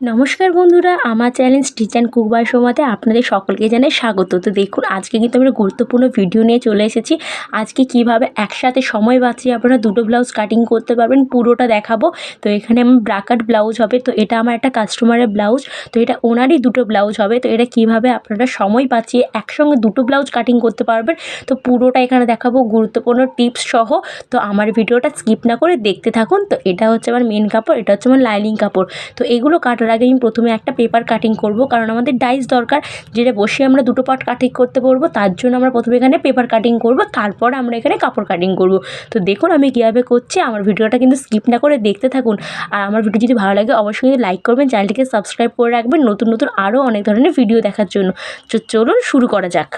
নমস্কার বন্ধুরা, আমার channel stitch and cook by সোমাতে আপনাদের সকলকে জানাই স্বাগত। তো দেখুন, আজকে কিন্তু আমরা গুরুত্বপূর্ণ ভিডিও নিয়ে চলে এসেছি। আজকে কীভাবে একসাথে সময় বাঁচিয়ে আপনারা দুটো ব্লাউজ কাটিং করতে পারবেন, পুরোটা দেখাবো। তো এখানে আমার ব্রাকাট ব্লাউজ হবে, তো এটা আমার একটা কাস্টমারের ব্লাউজ তো এটা ওনারই দুটো ব্লাউজ হবে, তো এটা কীভাবে আপনারা সময় বাঁচিয়ে একসঙ্গে দুটো ব্লাউজ কাটিং করতে পারবেন। তো পুরোটা এখানে দেখাবো, গুরুত্বপূর্ণ টিপস সহ। তো আমার ভিডিওটা স্কিপ না করে দেখতে থাকুন। তো এটা হচ্ছে আমার মেন কাপড়, এটা হচ্ছে আমার লাইনিং কাপড়। তো এগুলো কাটার আগে আমি প্রথমে একটা পেপার কাটিং করব। কারণ আমাদের ডাইস দরকার, যেটা বসে আমরা দুটো পার্ট কাটিং করতে পারব, তার জন্য আমরা প্রথমে এখানে পেপার কাটিং করব, তারপর আমরা এখানে কাপড় কাটিং করব। তো দেখুন আমি কীভাবে করছি, আমার ভিডিওটা কিন্তু স্কিপ না করে দেখতে থাকুন। আর আমার ভিডিও যদি ভালো লাগে, অবশ্যই কিন্তু লাইক করবেন চ্যানেলটিকে সাবস্ক্রাইব করে রাখবেন, নতুন নতুন আরও অনেক ধরনের ভিডিও দেখার জন্য। তো চলুন শুরু করা যাক।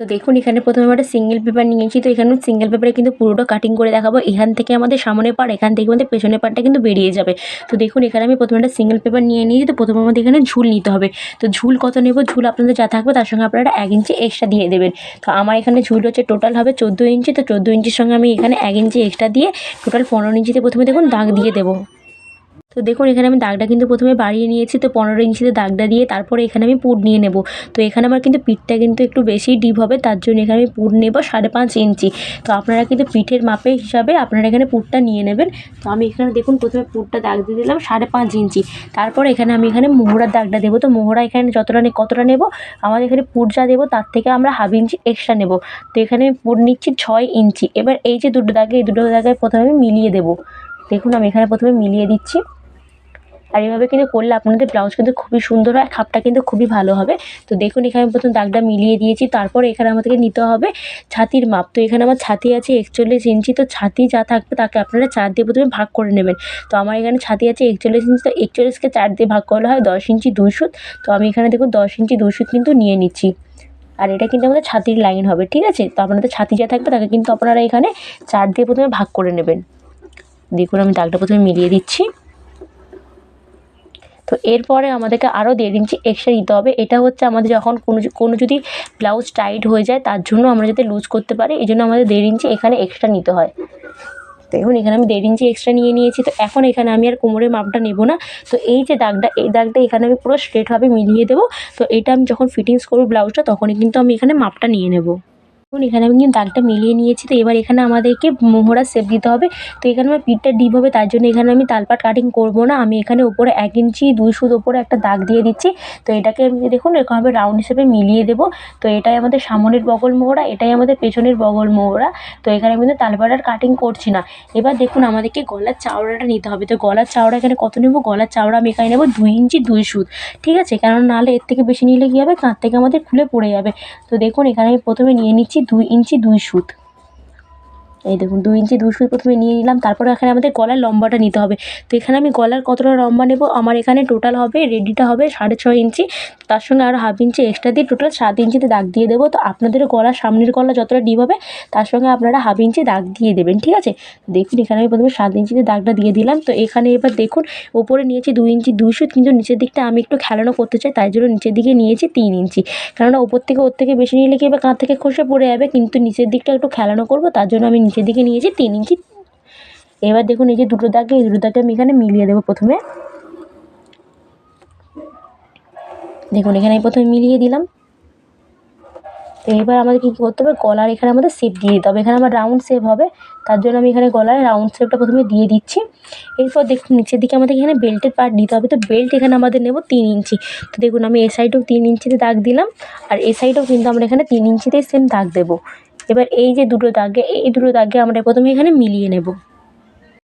তো দেখুন, এখানে প্রথমে আমরা সিঙ্গেল পেপার নিয়েছি। তো এখানে সিঙ্গেল পেপারে কিন্তু পুরোটা কাটিং করে দেখাবো। এখান থেকে আমাদের সামনের পার এখান থেকে আমাদের পেছনের পারটা কিন্তু বেরিয়ে যাবে। তো দেখুন, এখানে আমি প্রথমে একটা সিঙ্গেল পেপার নিয়ে নিয়েছি। তো প্রথমে আমাদের এখানে ঝুল নিতে হবে। তো ঝুল কত নেব? ঝুল আপনাদের যা থাকবে, তার সঙ্গে আপনারা এক ইঞ্চি এক্সট্রা দিয়ে দেবেন। তো আমার এখানে ঝুল হচ্ছে টোটাল হবে চোদ্দ ইঞ্চি তো চোদ্দ ইঞ্চির সঙ্গে আমি এখানে এক ইঞ্চি এক্সট্রা দিয়ে টোটাল পনেরো ইঞ্চিতে প্রথমে দেখুন দাগ দিয়ে দেবো। তো দেখুন, এখানে আমি দাগটা কিন্তু প্রথমে বাড়িয়ে নিয়েছি, তো পনেরো ইঞ্চিতে দাগটা দিয়ে তারপরে এখানে আমি পুর নিয়ে নেব। তো এখানে আমার কিন্তু পিঠটা কিন্তু একটু বেশি ডিপ হবে, তার জন্য এখানে আমি পুর নেব সাড়ে পাঁচ ইঞ্চি। তো আপনারা কিন্তু পিঠের মাপে হিসাবে আপনারা এখানে পুরটা নিয়ে নেবেন। তো আমি এখানে দেখুন, প্রথমে পুরটা দাগ দিয়ে দিলাম সাড়ে পাঁচ ইঞ্চি। তারপর এখানে আমি এখানে মোহরার দাগটা দেবো। তো মোহরা এখানে যতটা নে কতটা নেব? আমাদের এখানে পুর যা দেবো, তার থেকে আমরা হাফ ইঞ্চি এক্সট্রা নেব। তো এখানে আমি পুর নিচ্ছি ছয় ইঞ্চি। এবার এই যে দুটো দাগে, এই দুটো দাগে প্রথমে আমি মিলিয়ে দেবো। দেখুন, আমি এখানে প্রথমে মিলিয়ে দিচ্ছি। আর এভাবে কিন্তু করলে আপনাদের ব্লাউজ কিন্তু খুবই সুন্দর হয়, খাপটা কিন্তু খুবই ভালো হবে। তো দেখুন, এখানে প্রথম দাগটা মিলিয়ে দিয়েছি, তারপর এখানে আমাদেরকে নিতে হবে ছাতির মাপ। তো এখানে আমার ছাতি আছে একচল্লিশ ইঞ্চি, তো ছাতি যা থাকবে তাকে আপনারা চার দিয়ে প্রথমে ভাগ করে নেবেন। তো আমার এখানে ছাতি আছে একচল্লিশ ইঞ্চি, তো একচল্লিশকে চার দিয়ে ভাগ করলে হয় দশ ইঞ্চি দুই সুত তো আমি এখানে দেখুন, দশ ইঞ্চি দুই সুত কিন্তু নিয়ে নিচ্ছি। আর এটা কিন্তু আমাদের ছাতির লাইন হবে, ঠিক আছে? তো আপনাদের ছাতি যা থাকবে তাকে কিন্তু আপনারা এখানে চার দিয়ে প্রথমে ভাগ করে নেবেন। দেখুন, আমি দাগটা প্রথমে মিলিয়ে দিচ্ছি। তো এরপরে আমাদেরকে আরও দেড় ইঞ্চি এক্সট্রা দিতে হবে। এটা হচ্ছে আমাদের যখন কোনো কোনো যদি ব্লাউজ টাইট হয়ে যায়, তার জন্য আমরা যাতে লুজ করতে পারি। এই জন্য আমাদের দেড় ইঞ্চি এখানে এক্সট্রা নিতে হয়। দেখুন, এখানে আমি দেড় ইঞ্চি এক্সট্রা নিয়ে নিয়েছি। তো এখন এখানে আমি আর কোমরের মাপটা নেব না। তো এই যে দাগটা, এই দাগটা এখানে আমি পুরো স্ট্রেটভাবে মিলিয়ে দেবো। তো এটা আমি যখন ফিটিংস করব ব্লাউজটা তখনই কিন্তু আমি এখানে মাপটা নিয়ে নেব। এখানে আমি কিন্তু দাগটা মিলিয়ে নিয়েছি। তো এবার এখানে আমাদেরকে মোহরা শেপ দিতে হবে। তো এখানে আমার পিঠটা ডিপ হবে, তার জন্য এখানে আমি তালপাট কাটিং করব না। আমি এখানে ওপরে এক ইঞ্চি, দুই সুদ ওপরে একটা দাগ দিয়ে দিচ্ছি। তো এটাকে আমি দেখুন, এরকমভাবে রাউন্ড হিসেবে মিলিয়ে দেবো। তো এটাই আমাদের সামনের বগল মোহরা, এটাই আমাদের পেছনের বগল মোহরা। তো এখানে আমি কিন্তু তালপাট আর কাটিং করছি না। এবার দেখুন, আমাদেরকে গলার চাওড়াটা নিতে হবে। তো গলার চাওড়া এখানে কত নেব? গলার চাওড়া আমি এখানে নেব দুই ইঞ্চি, দুই সুদ ঠিক আছে? কারণ নাহলে এর থেকে বেশি নিলে কী হবে? কাঁধ থেকে আমাদের খুলে পড়ে যাবে। তো দেখুন, এখানে আমি প্রথমে নিয়ে নিচ্ছি দুই ইঞ্চি দুই সুত। এই দেখুন দু ইঞ্চি দুই সুত প্রথমে নিয়ে নিলাম, তারপরে এখানে আমাদের গলার লম্বাটা নিতে হবে। তো এখানে আমি গলার কতটা লম্বা নেব, আমার এখানে টোটাল হবে রেডিটা হবে সাড়ে ছয় ইঞ্চি। তার সঙ্গে আরও হাফ ইঞ্চি এক্সট্রা দিয়ে টোটাল সাত ইঞ্চিতে দাগ দিয়ে দেবো। তো আপনাদেরও গলার সামনের গলা যতটা ডিপ হবে, তার সঙ্গে আপনারা হাফ ইঞ্চি দাগ দিয়ে দেবেন, ঠিক আছে? দেখুন, এখানে আমি প্রথমে সাত ইঞ্চিতে দাগটা দিয়ে দিলাম। তো এখানে এবার দেখুন, ওপরে নিয়েছি দুই ইঞ্চি সুত কিন্তু নিচের দিকটা আমি একটু খেলানো করতে চাই, তাই জন্য নিচের দিকে নিয়েছি তিন ইঞ্চি। কেননা ওপর থেকে, ওর থেকে বেশি নিলে কি এবার কাঁধ থেকে খসে পড়ে যাবে, কিন্তু নিচের দিকটা একটু খেলানো করব, তার জন্য আমি নিচের দিকে নিয়েছি, তিন ইঞ্চি। এবার দেখুন এই যে দুটো দাগে, এই দুটো দাগে আমি এখানে মিলিয়ে দেবো প্রথমে। দেখুন, এখানে প্রথমে মিলিয়ে দিলাম। এবার আমাদের কী করতে হবে? গলার এখানে আমাদের শেপ দিয়ে দিতে হবে। এখানে আমার রাউন্ড শেপ হবে। তার জন্য আমি এখানে গলায় রাউন্ড শেপটা প্রথমে দিয়ে দিচ্ছি। এরপর দেখুন, নিচের দিকে আমাদের এখানে বেল্টের পার্ট দিতে হবে। তো বেল্ট এখানে আমাদের নেব তিন ইঞ্চি। তো দেখুন, আমি এ সাইডেও তিন ইঞ্চিতে দাগ দিলাম। আর এ সাইডেও কিন্তু আমরা এখানে তিন ইঞ্চিতেই সেম দাগ দেবো। এবার এই যে দুটো দাগে এই দুটো দাগে আমরা প্রথমে এখানে মিলিয়ে নেব।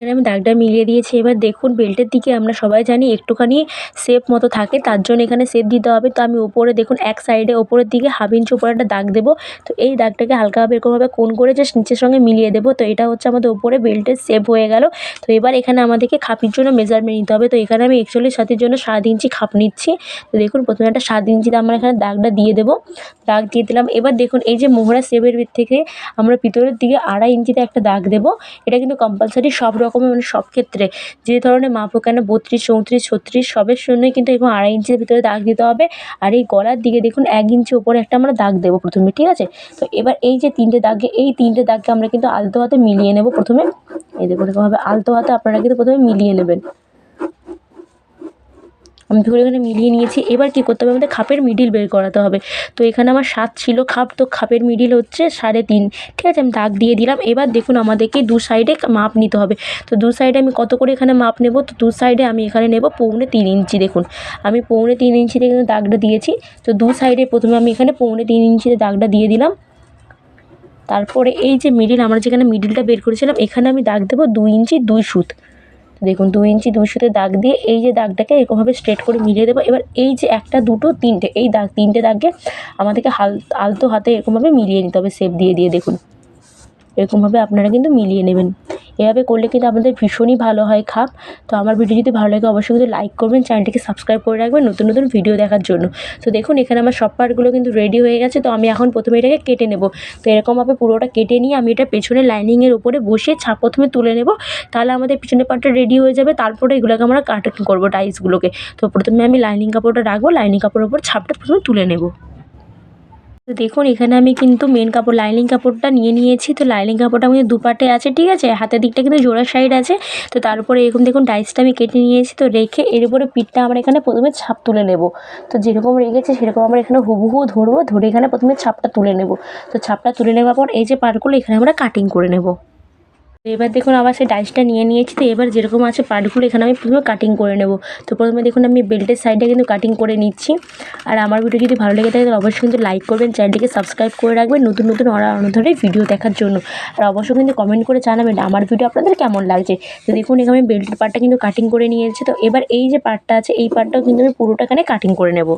এখানে আমি দাগটা মিলিয়ে দিয়েছি। এবার দেখুন, বেল্টের দিকে আমরা সবাই জানি একটুখানি শেপ মতো থাকে, তার জন্য এখানে শেপ দিতে হবে। তো আমি ওপরে দেখুন, এক সাইডে ওপরের দিকে হাফ ইঞ্চি উপরে একটা দাগ দেবো। তো এই দাগটাকে হালকাভাবে এরকমভাবে কোন করে জাস্ট নিচের সঙ্গে মিলিয়ে দেবো। তো এটা হচ্ছে আমাদের ওপরে বেল্টের শেপ হয়ে গেল। তো এবার এখানে আমাদেরকে খাপির জন্য মেজারমেন্ট নিতে হবে। তো এখানে আমি একচল্লিশ সাতের জন্য সাত ইঞ্চি খাপ নিচ্ছি। তো দেখুন, প্রথমে একটা সাত ইঞ্চিতে আমরা এখানে দাগটা দিয়ে দেবো। দাগ দিয়ে দিলাম। এবার দেখুন, এই যে মোহরা শেপের থেকে আমরা ভিতরের দিকে আড়াই ইঞ্চিতে একটা দাগ দেবো। এটা কিন্তু কম্পালসারি সব রকমের মানে সব ক্ষেত্রে। যে ধরনের মাপ কেন বত্রিশ, চৌত্রিশ, ছত্রিশ, সবের জন্যই কিন্তু এরকম আড়াই ইঞ্চির ভিতরে দাগ দিতে হবে। আর এই গলার দিকে দেখুন, এক ইঞ্চি ওপরে একটা আমরা দাগ দেবো প্রথমে, ঠিক আছে? তো এবার এই যে তিনটে দাগে, এই তিনটে দাগকে আমরা কিন্তু আলতো হাতে মিলিয়ে নেব প্রথমে। এই দেখুন, এরকমভাবে আলতো হাতে আপনারা কিন্তু প্রথমে মিলিয়ে নেবেন। আমি ধরে এখানে মিলিয়ে নিয়েছি। এবার কী করতে হবে? আমাদের খাপের মিডিল বের করাতে হবে। তো এখানে আমার সাত ছিল খাপ, তো খাপের মিডিল হচ্ছে সাড়ে তিন। ঠিক আছে, আমি দাগ দিয়ে দিলাম। এবার দেখুন আমাদেরকে দু সাইডে মাপ নিতে হবে। তো দু সাইডে আমি কত করে এখানে মাপ নেব? তো দু সাইডে আমি এখানে নেব পৌনে তিন ইঞ্চি, দেখুন। আমি পৌনে তিন ইঞ্চিতে কিন্তু দাগটা দিয়েছি। তো দু সাইডে প্রথমে আমি এখানে পৌনে তিন ইঞ্চিতে দাগটা দিয়ে দিলাম। তারপরে এই যে মিডিল আমরা যেখানে মিডিলটা বের করেছিলাম, এখানে আমি দাগ দেবো দুই ইঞ্চি দুই সুত। দেখুন দু ইঞ্চি দুই সুতে দাগ দিয়ে এই যে দাগটাকে এরকমভাবে স্ট্রেট করে মিলিয়ে দেবো। এবার এই যে একটা, দুটো, তিনটে, এই দাগ, তিনটে দাগকে আমাদেরকে হাল, আলতো হাতে এরকমভাবে মিলিয়ে নিতে হবে সেপ দিয়ে দিয়ে দেখুন। এরকমভাবে আপনারা কিন্তু মিলিয়ে নেবেন। এভাবে করলে কিন্তু আমাদের ভীষণই ভালো হয় খাপ। তো আমার ভিডিও যদি ভালো লাগে অবশ্যই কিন্তু লাইক করবেন চ্যানেলটিকে সাবস্ক্রাইব করে রাখবেন নতুন নতুন ভিডিও দেখার জন্য। তো দেখুন, এখানে আমার সব পার্টগুলো কিন্তু রেডি হয়ে গেছে। তো আমি এখন প্রথমে এটাকে কেটে নেব। তো এরকমভাবে পুরোটা কেটে নিয়ে আমি এটা পেছনে লাইনিংয়ের উপরে বসিয়ে ছাপ প্রথমে তুলে নেব। তাহলে আমাদের পিছনের পার্টটা রেডি হয়ে যাবে। তারপরে এগুলোকে আমরা কাটিং করব টাইসগুলোকে তো প্রথমে আমি লাইনিং কাপড়টা রাখব। লাইনিং কাপড়ের উপর ছাপটা প্রথমে তুলে নেব। তো দেখুন, এখানে আমি কিন্তু মেন কাপড় লাইনিং কাপড়টা নিয়ে নিয়েছি। তো লাইনিং কাপড়টা আমাদের দুপাটে আছে, ঠিক আছে? হাতের দিকটা কিন্তু জোড়া সাইড আছে। তো তারপরে এরকম দেখুন ডাইসটা আমি কেটে নিয়েছি। তো রেখে এর উপরে পিঠটা আমরা এখানে প্রথমে ছাপ তুলে নেব। তো যেরকম রেখেছে, সেরকম আমরা এখানে হুবহু ধরবো। ধরে এখানে প্রথমে ছাপটা তুলে নেব। তো ছাপটা তুলে নেওয়ার পর এই যে পার্টগুলো এখানে আমরা কাটিং করে নেব। এবার দেখুন আবার সেই ডাইসটা নিয়ে নিয়েছি, তো এবার যেরকম আছে পার্টগুলো এখানে আমি প্রথমে কাটিং করে নেব। তো প্রথমে দেখুন আমি বেল্টের সাইডে কিন্তু কাটিং করে নিচ্ছি। আর আমার ভিডিও যদি ভালো লেগে থাকে, তাহলে অবশ্যই কিন্তু লাইক করবেন চ্যানেলটিকে সাবস্ক্রাইব করে রাখবেন নতুন নতুন অরা ধরে ভিডিও দেখার জন্য। আর অবশ্যই কিন্তু কমেন্ট করে জানাবেন আমার ভিডিও আপনাদের কেমন লাগছে। তো দেখুন, এখানে আমি বেল্টের পার্টটা কিন্তু কাটিং করে নিয়েছি। তো এবার এই যে পার্টটা আছে, এই পার্টটাও কিন্তু আমি পুরোটা এখানে কাটিং করে নেব।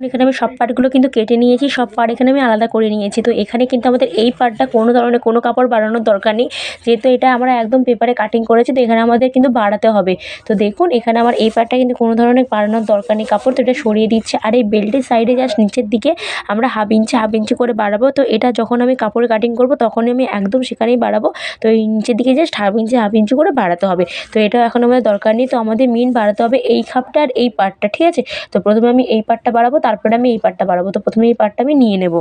এখানে আমি সব পার্টগুলো কিন্তু কেটে নিয়েছি, সব পার্ট এখানে আমি আলাদা করে নিয়েছি। তো এখানে কিন্তু আমাদের এই পার্টটা কোনো ধরনের কোনো কাপড় বাড়ানোর দরকার নেই, যেহেতু এটা আমরা একদম পেপারে কাটিং করেছি, তো এখানে আমাদের কিন্তু বাড়াতে হবে। তো দেখুন, এখানে আমার এই পার্টটা কিন্তু কোনো ধরনের বাড়ানোর দরকার নেই কাপড়, তো এটা সরিয়ে দিচ্ছে। আর এই বেল্টের সাইডে জাস্ট নিচের দিকে আমরা হাফ ইঞ্চি হাফ ইঞ্চি করে বাড়াবো। তো এটা যখন আমি কাপড়ে কাটিং করব, তখনই আমি একদম সেখানেই বাড়াবো। তো এই নিচের দিকে just half inch half inch করে বাড়াতে হবে। তো এটা এখন আমাদের দরকার নেই, তো আমাদের মেন বাড়াতে হবে এই খাপটা আর এই পার্টটা ঠিক আছে? তো প্রথমে আমি এই পার্টটা বাড়াবো তারপরে আমি এই পার্টটা বাড়াবো। তো প্রথমে এই পার্টটা আমি নিয়ে নেব।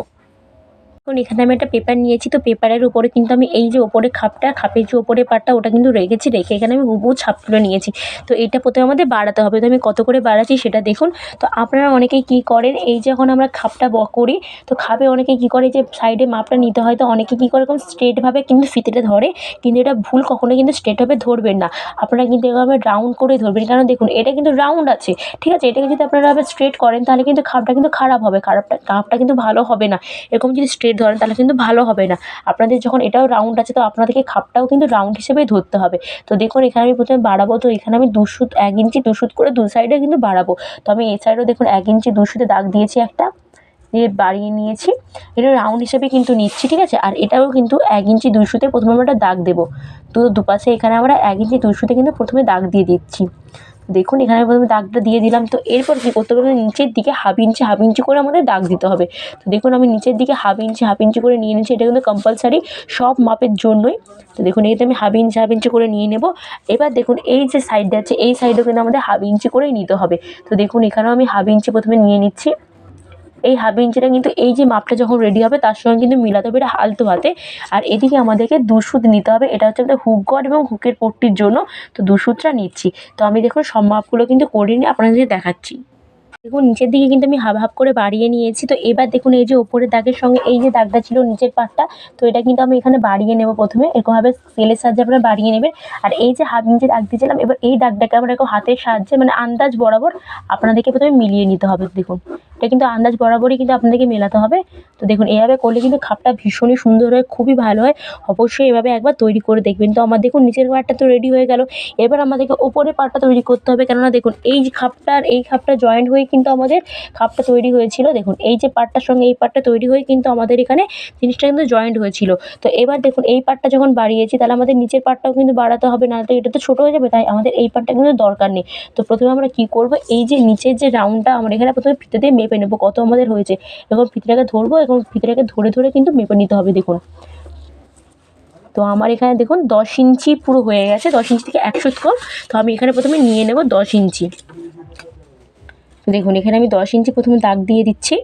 এখন এখানে আমি একটা পেপার নিয়েছি, তো পেপারের উপরে কিন্তু আমি এই যে ওপরে খাপটা, খাপের যে ওপরে পার্টটা ওটা কিন্তু রেখেছি, রেখে এখানে আমি হুবহু ছাপ তুলে নিয়েছি। তো এটা প্রথমে আমাদের বাড়াতে হবে, তো আমি কত করে বাড়াচ্ছি সেটা দেখুন। তো আপনারা অনেকেই কী করেন, এই যে এখন আমরা খাপটা ব করি, তো খাপে অনেকে কী করে, যে সাইডে মাপটা নিতে হয়, তো অনেকে কী করে এরকম স্ট্রেটভাবে কিন্তু ফিতেটা ধরে, কিন্তু এটা ভুল কখনো কিন্তু স্ট্রেটভাবে ধরবেন না। আপনারা কিন্তু এভাবে রাউন্ড করে ধরবেন, কারণ দেখুন, এটা কিন্তু রাউন্ড আছে, ঠিক আছে? এটাকে যদি আপনারা স্ট্রেট করেন, তাহলে কিন্তু খাপটা কিন্তু খারাপ হবে, খারাপটা খাপটা কিন্তু ভালো হবে না। এরকম যদি স্ট্রেট ধরেন তাহলে কিন্তু ভালো হবে না। আপনাদের যখন এটাও রাউন্ড আছে, তো আপনাদেরকে খাপটাও কিন্তু রাউন্ড হিসেবেই ধরতে হবে। তো দেখুন, এখানে আমি প্রথমে বাড়াবো, তো এখানে আমি দু সুত, এক ইঞ্চি দু সুত করে দু সাইডে কিন্তু বাড়াবো। তো আমি এই সাইডেও দেখুন, এক ইঞ্চি দু সুতে দাগ দিয়েছি একটা, দিয়ে বাড়িয়ে নিয়েছি। এটা রাউন্ড হিসেবে কিন্তু নিচ্ছি, ঠিক আছে? আর এটাও কিন্তু এক ইঞ্চি দুই সুতে প্রথমে আমরা দাগ দেবো। তো দুপাশে এখানে আমরা এক ইঞ্চি দুই সুতে কিন্তু প্রথমে দাগ দিয়ে দিচ্ছি। দেখুন, এখানে প্রথমে দাগটা দিয়ে দিলাম, তো এরপর কী করতে হবে? নিচের দিকে হাফ ইঞ্চি হাফ ইঞ্চি করে আমাদের দাগ দিতে হবে। তো দেখুন, আমি নিচের দিকে হাফ ইঞ্চি হাফ ইঞ্চি করে নিয়ে নিচ্ছি এটা কিন্তু কম্পালসারি সব মাপের জন্যই। তো দেখুন এতে আমি হাফ ইঞ্চি হাফ ইঞ্চি করে নিয়ে নেব। এবার দেখুন, এই যে সাইডটা আছে, এই সাইডও কিন্তু আমাদের হাফ ইঞ্চি করেই নিতে হবে। তো দেখুন, এখানেও আমি হাফ ইঞ্চি প্রথমে নিয়ে নিচ্ছি। এই হাফ ইঞ্চিটা কিন্তু এই যে মাপটা যখন রেডি হবে, তার সঙ্গে কিন্তু মিলাতে হবে এটা আলতো হাতে। আর এদিকে আমাদেরকে দুসুদ নিতে হবে, এটা হচ্ছে আমাদের হুক গড এবং হুকের পট্টির জন্য। তো দু সুতটা নিচ্ছি। তো আমি দেখুন, সব মাপগুলো কিন্তু করিনি আপনাদের দেখাচ্ছি। দেখুন, নিচের দিকে কিন্তু আমি হাফ হাফ করে বাড়িয়ে নিয়েছি। তো এবার দেখুন, এই যে ওপরের দাগের সঙ্গে, এই যে দাগটা ছিল নিচের পাটটা, তো এটা কিন্তু আমি এখানে বাড়িয়ে নেব প্রথমে। এরকমভাবে স্কেলের সাহায্যে আপনারা বাড়িয়ে নেবেন। আর এই যে হাফ নিচে দাগ দিয়েছিলাম, এবার এই দাগটাকে আমরা এরকম হাতের সাহায্যে মানে আন্দাজ বরাবর আপনাদেরকে প্রথমে মিলিয়ে নিতে হবে, দেখুন। এটা কিন্তু আন্দাজ বরাবরই কিন্তু আপনাদেরকে মেলাতে হবে। তো দেখুন, এভাবে করলে কিন্তু খাপটা ভীষণই সুন্দর হয়, খুবই ভালো হয়। অবশ্যই এভাবে একবার তৈরি করে দেখবেন। তো আমার দেখুন, নিচের পার্টটা তো রেডি হয়ে গেল। এবার আমাদেরকে ওপরের পার্টটা তৈরি করতে হবে। কেননা দেখুন, এই যে খাপটা আর এই খাপটা জয়েন্ট হয়ে কিন্তু আমাদের খাপটা তৈরি হয়েছিল। দেখুন, এই যে পার্টটার সঙ্গে এই পার্টটা তৈরি হয়ে কিন্তু আমাদের এখানে জিনিসটা কিন্তু জয়েন্ট হয়েছিল। তো এবার দেখুন, এই পার্টটা যখন বাড়িয়েছি, তাহলে আমাদের নিচের পার্টটাও কিন্তু বাড়াতে হবে না তো এটা তো ছোটো হয়ে যাবে, তাই আমাদের এই পার্টটা কিন্তু দরকার নেই। তো প্রথমে আমরা কী করব? এই যে নিচের যে রাউন্ডটা আমরা এখানে প্রথমে ফিতে দিয়ে মেপে নেব কত আমাদের হয়েছে। এবং ফিতেটাকে ধরবো এবং ফিতেটাকে ধরে ধরে কিন্তু মেপে নিতে হবে, দেখুন। তো আমার এখানে দেখুন, দশ ইঞ্চি পুরো হয়ে গেছে, দশ ইঞ্চি থেকে একশো কম। তো আমি এখানে প্রথমে নিয়ে নেব দশ ইঞ্চি। তো দেখুন, এখানে আমি দশ ইঞ্চি প্রথমে দাগ দিয়ে দিচ্ছি।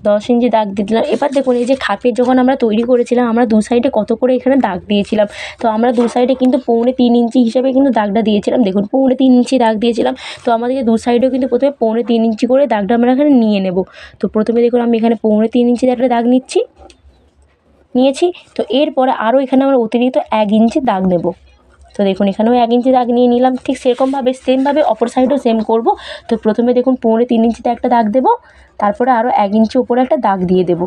দশ ইঞ্চি দাগ দিয়ে দিলাম। এবার দেখুন, এই যে খাপের যখন আমরা তৈরি করেছিলাম, আমরা দু সাইডে কত করে এখানে দাগ দিয়েছিলাম। তো আমরা দু সাইডে কিন্তু পৌনে তিন ইঞ্চি হিসাবে কিন্তু দাগটা দিয়েছিলাম। দেখুন, পৌনে তিন ইঞ্চি দাগ দিয়েছিলাম। তো আমাদেরকে দু সাইডেও কিন্তু প্রথমে পৌনে তিন ইঞ্চি করে দাগটা আমরা এখানে নিয়ে নেব। তো প্রথমে দেখুন, আমি এখানে পৌনে তিন ইঞ্চি একটা দাগ নিচ্ছি। নিয়েছি। তো এরপরে আরও এখানে আমরা অতিরিক্ত এক ইঞ্চি দাগ নেব। তো দেখুন, এখানেও এক ইঞ্চি দাগ নিয়ে নিলাম। ঠিক সেরকমভাবে সেমভাবে অপর সাইডও সেম করব। তো প্রথমে দেখুন, পৌনে তিন ইঞ্চিতে একটা দাগ দেবো। তারপরে আরও এক ইঞ্চি উপরে একটা দাগ দিয়ে দেবো।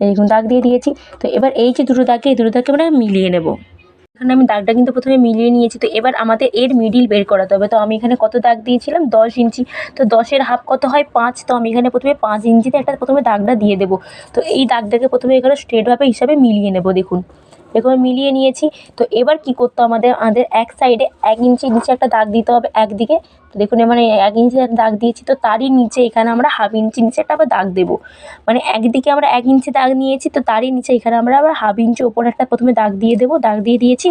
দেখুন, দাগ দিয়ে দিয়েছি। তো এবার এই যে দুটো দাগকে, এই দুটো দাগকে আমরা মিলিয়ে নেব। এখানে আমি দাগটা কিন্তু প্রথমে মিলিয়ে নিয়েছি। তো এবার আমাদের এর মিডিল বের করাতে হবে। তো আমি এখানে কত দাগ দিয়েছিলাম? দশ ইঞ্চি। তো দশের হাফ কত হয়? পাঁচ। তো আমি এখানে প্রথমে পাঁচ ইঞ্চিতে একটা প্রথমে দাগটা দিয়ে দেবো। তো এই দাগটাকে প্রথমে এখানে স্ট্রেটভাবে হিসাবে মিলিয়ে নেব, দেখুন। এরকম মিলিয়ে নিয়েছি। তো এবার কি করতে আমাদের? আমাদের এক সাইডে এক ইঞ্চি নিচে একটা দাগ দিতে হবে একদিকে। তো দেখুন মানে এক ইঞ্চি দাগ দিয়েছি, তো তারই নিচে এখানে আমরা হাফ ইঞ্চি নিচে একটা আবার দাগ দেবো। মানে একদিকে আমরা এক ইঞ্চি দাগ নিয়েছি, তো তারই নিচে এখানে আমরা আবার হাফ ইঞ্চি ওপরে একটা প্রথমে দাগ দিয়ে দেবো, দাগ দিয়ে দিয়েছি।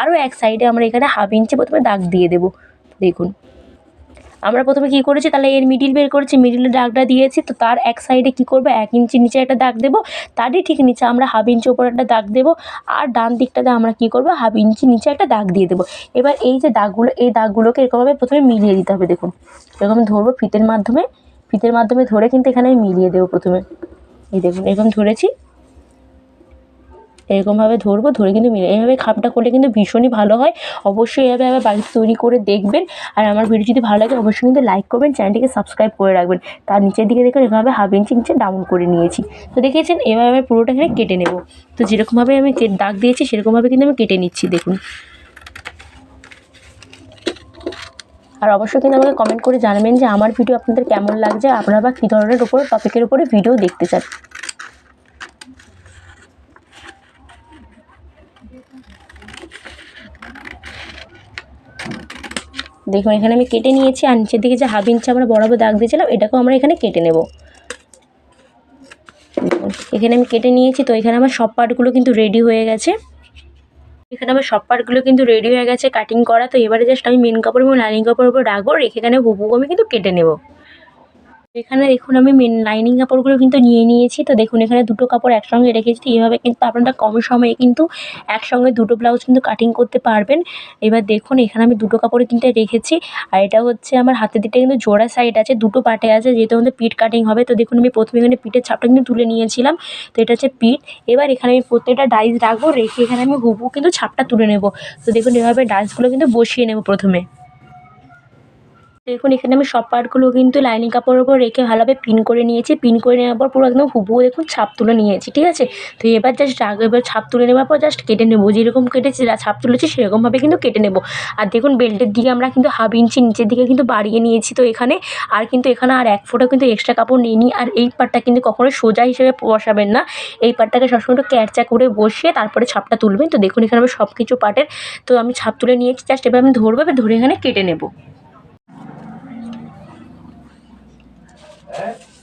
আরও এক সাইডে আমরা এখানে হাফ ইঞ্চি প্রথমে দাগ দিয়ে দেবো। দেখুন। আমরা প্রথমে কী করেছি, তাহলে এর মিডিল বের করেছি মিডিলে দাগটা দিয়েছি, তো তার এক সাইডে কী করব, এক ইঞ্চি নিচে একটা দাগ দেবো, তারই ঠিক নিচে আমরা হাফ ইঞ্চি ওপর একটা দাগ দেবো, আর ডান দিকটাতে আমরা কী করব হাফ ইঞ্চি নিচে একটা দাগ দিয়ে দেবো। এবার এই যে দাগগুলো, এই দাগগুলোকে এরকমভাবে প্রথমে মিলিয়ে দিতে হবে, দেখুন। এরকম ধরবো ফিতের মাধ্যমে ফিতের মাধ্যমে ধরে কিন্তু এখানে আমি মিলিয়ে দেবো প্রথমে। এই দেখুন, এরকম ধরেছি। এরকমভাবে ধরবো, ধরে কিন্তু মিলে এইভাবে খাপটা করলে কিন্তু ভীষণই ভালো হয়। অবশ্যই এভাবে আবার বাড়িতে তৈরি করে দেখবেন। আর আমার ভিডিও যদি ভালো লাগে, অবশ্যই কিন্তু লাইক করবেন চ্যানেলটিকে সাবস্ক্রাইব করে রাখবেন। তার নিচের দিকে দেখুন, এভাবে হাফ ইঞ্চি নিচে ডাউন করে নিয়েছি। তো দেখেছেন এভাবে আমি পুরোটা এখানে কেটে নেব। তো যেরকমভাবে আমি দাগ দিয়েছি, সেরকমভাবে কিন্তু আমি কেটে নিচ্ছি, দেখুন। আর অবশ্যই কিন্তু আমাকে কমেন্ট করে জানাবেন যে আমার ভিডিও আপনাদের কেমন লাগছে, আপনারা বা কী ধরনের উপরে টপিকের উপরে ভিডিও দেখতে চান। দেখুন এখানে আমি কেটে নিয়েছি আর নিচের দিকে যে হাফ ইঞ্চি আমরা বরাবর দাগ দিয়েছিলাম এটাকেও আমরা এখানে কেটে নেব। দেখুন, এখানে আমি কেটে নিয়েছি তো এখানে আমার সব পার্টগুলো কিন্তু রেডি হয়ে গেছে। এখানে আমার সব পার্টগুলো কিন্তু রেডি হয়ে গেছে কাটিং করা তো এবারে জাস্ট আমি মেন কাপড় এবং লাইনিং কাপড়ের উপর রাখব রেখে এখানে হুবহু আমি কিন্তু কেটে নেব। এখানে দেখুন আমি মেন লাইনিং কাপড়গুলো কিন্তু নিয়ে নিয়েছি। তো দেখুন এখানে দুটো কাপড় একসঙ্গে রেখেছি এইভাবে কিন্তু আপনারা কম সময়ে কিন্তু একসঙ্গে দুটো ব্লাউজ কিন্তু কাটিং করতে পারবেন। এবার দেখুন এখানে আমি দুটো কাপড় কিন্তু রেখেছি, আর এটা হচ্ছে আমার হাতের দিকটা কিন্তু জোড়া সাইড আছে, দুটো পার্টে আছে, যেহেতু আমাদের পিঠ কাটিং হবে। তো দেখুন আমি প্রথমে এখানে পিঠের ছাপটা কিন্তু তুলে নিয়েছিলাম, তো এটা হচ্ছে পিঠ। এবার এখানে আমি প্রত্যেকটা ডাইস রাখব, রেখে এখানে আমি হুবহু কিন্তু ছাপটা তুলে নেব। তো দেখুন এভাবে ডাইসগুলো কিন্তু বসিয়ে নেব প্রথমে। দেখুন, এখানে আমি সব পার্টগুলো কিন্তু লাইনিং কাপড়ের উপর রেখে ভালোভাবে পিন করে নিয়েছি। পিন করে নেওয়ার পর পুরো একদম হুবহু দেখুন ছাপ তুলে নিয়েছি, ঠিক আছে? তো এবার জাস্ট এবার ছাপ তুলে নেওয়ার পর জাস্ট কেটে নেব। যেরকম কেটেছি, যা ছাপ তুলেছি সেরকমভাবে কিন্তু কেটে নেব। আর দেখুন বেল্টের দিকে আমরা কিন্তু হাফ ইঞ্চি নিচের দিকে কিন্তু বাড়িয়ে নিয়েছি তো এখানে। আর কিন্তু এখানে আর এক ফোঁটা কিন্তু এক্সট্রা কাপড় নিইনি। আর এই পার্টটা কিন্তু কখনো সোজা হিসেবে বসাবেন না। এই পার্টটাকে সবসময় একটু ক্যারচা করে বসিয়ে তারপরে ছাপটা তুলবেন। তো দেখুন, এখানে আমি সব কিছু পার্টের তো আমি ছাপ তুলে নিয়েছি। জাস্ট এবার আমি ধরবো, এবার ধরে এখানে কেটে নেব। তো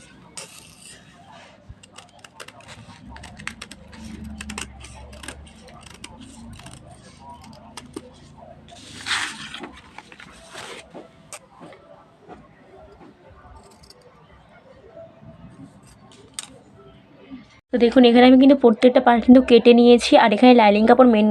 দেখুন, এখানে আমি কিন্তু প্রত্যেকটা পার্ট কিন্তু কেটে নিয়েছি আর এখানে লাইলিং কাপড় মেন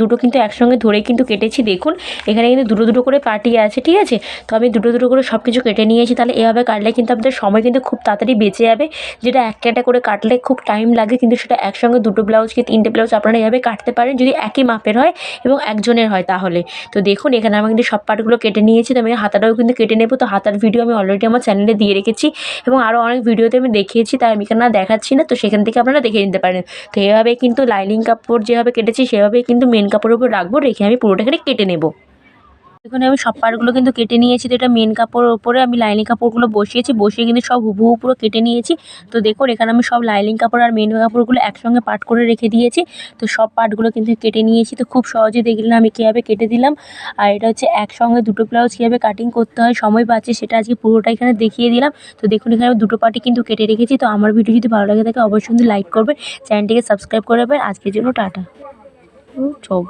দুটো কিন্তু একসঙ্গে ধরে কিন্তু কেটেছি। দেখুন, এখানে কিন্তু দুটো দুটো করে পার্টি আছে, ঠিক আছে? তো আমি দুটো দুটো করে সব কিছু কেটে নিয়েছি। তাহলে এভাবে কাটলে কিন্তু আপনাদের সময় কিন্তু খুব তাড়াতাড়ি বেঁচে যাবে। যেটা একটা একটা করে কাটলে খুব টাইম লাগে, কিন্তু সেটা একসঙ্গে দুটো ব্লাউজ কি তিনটে ব্লাউজ আপনারা এভাবে কাটতে পারেন যদি একই মাপের হয় এবং একজনের হয় তাহলে। তো দেখুন, এখানে আমি কিন্তু সব পার্টগুলো কেটে নিয়েছি। তো আমি হাতাটাও কিন্তু কেটে নেব। তো হাতার ভিডিও আমি অলরেডি আমার চ্যানেলে দিয়ে রেখেছি এবং আরও অনেক ভিডিওতে আমি দেখিয়েছি, তাই আমি এখানে দেখাচ্ছি না। তো সেখান থেকে দেখে নিতে পারেন। তো এভাবে কিন্তু লাইনিং কাপড় যেভাবে কেটেছি, সেভাবেই কিন্তু মেন কাপড়ের উপর রাখব, রেখে আমি পুরোটা কেটে নেব। এখানে আমি সব পার্টগুলো কিন্তু কেটে নিয়েছি। তো এটা মেন কাপড়ের ওপরে আমি লাইনিং কাপড়গুলো বসিয়েছি, বসিয়ে কিন্তু সব হুবহু পুরো কেটে নিয়েছি। তো দেখুন, এখানে আমি সব লাইনিং কাপড় আর মেন কাপড়গুলো একসঙ্গে পার্ট করে রেখে দিয়েছি। তো সব পার্টগুলো কিন্তু কেটে নিয়েছি। তো খুব সহজে দেখলেন আমি কীভাবে কেটে দিলাম। আর এটা হচ্ছে একসঙ্গে দুটো ব্লাউজ কীভাবে কাটিং করতে হয়, সময় পাচ্ছে সেটা আজকে পুরোটা এখানে দেখিয়ে দিলাম। তো দেখুন, এখানে আমি দুটো পার্টি কিন্তু কেটে রেখেছি। তো আমার ভিডিও যদি ভালো লাগে থাকে, অবশ্যই লাইক করবেন চ্যানেলটিকে সাবস্ক্রাইব করে রাখবেন। আজকের জন্য টাটা। সব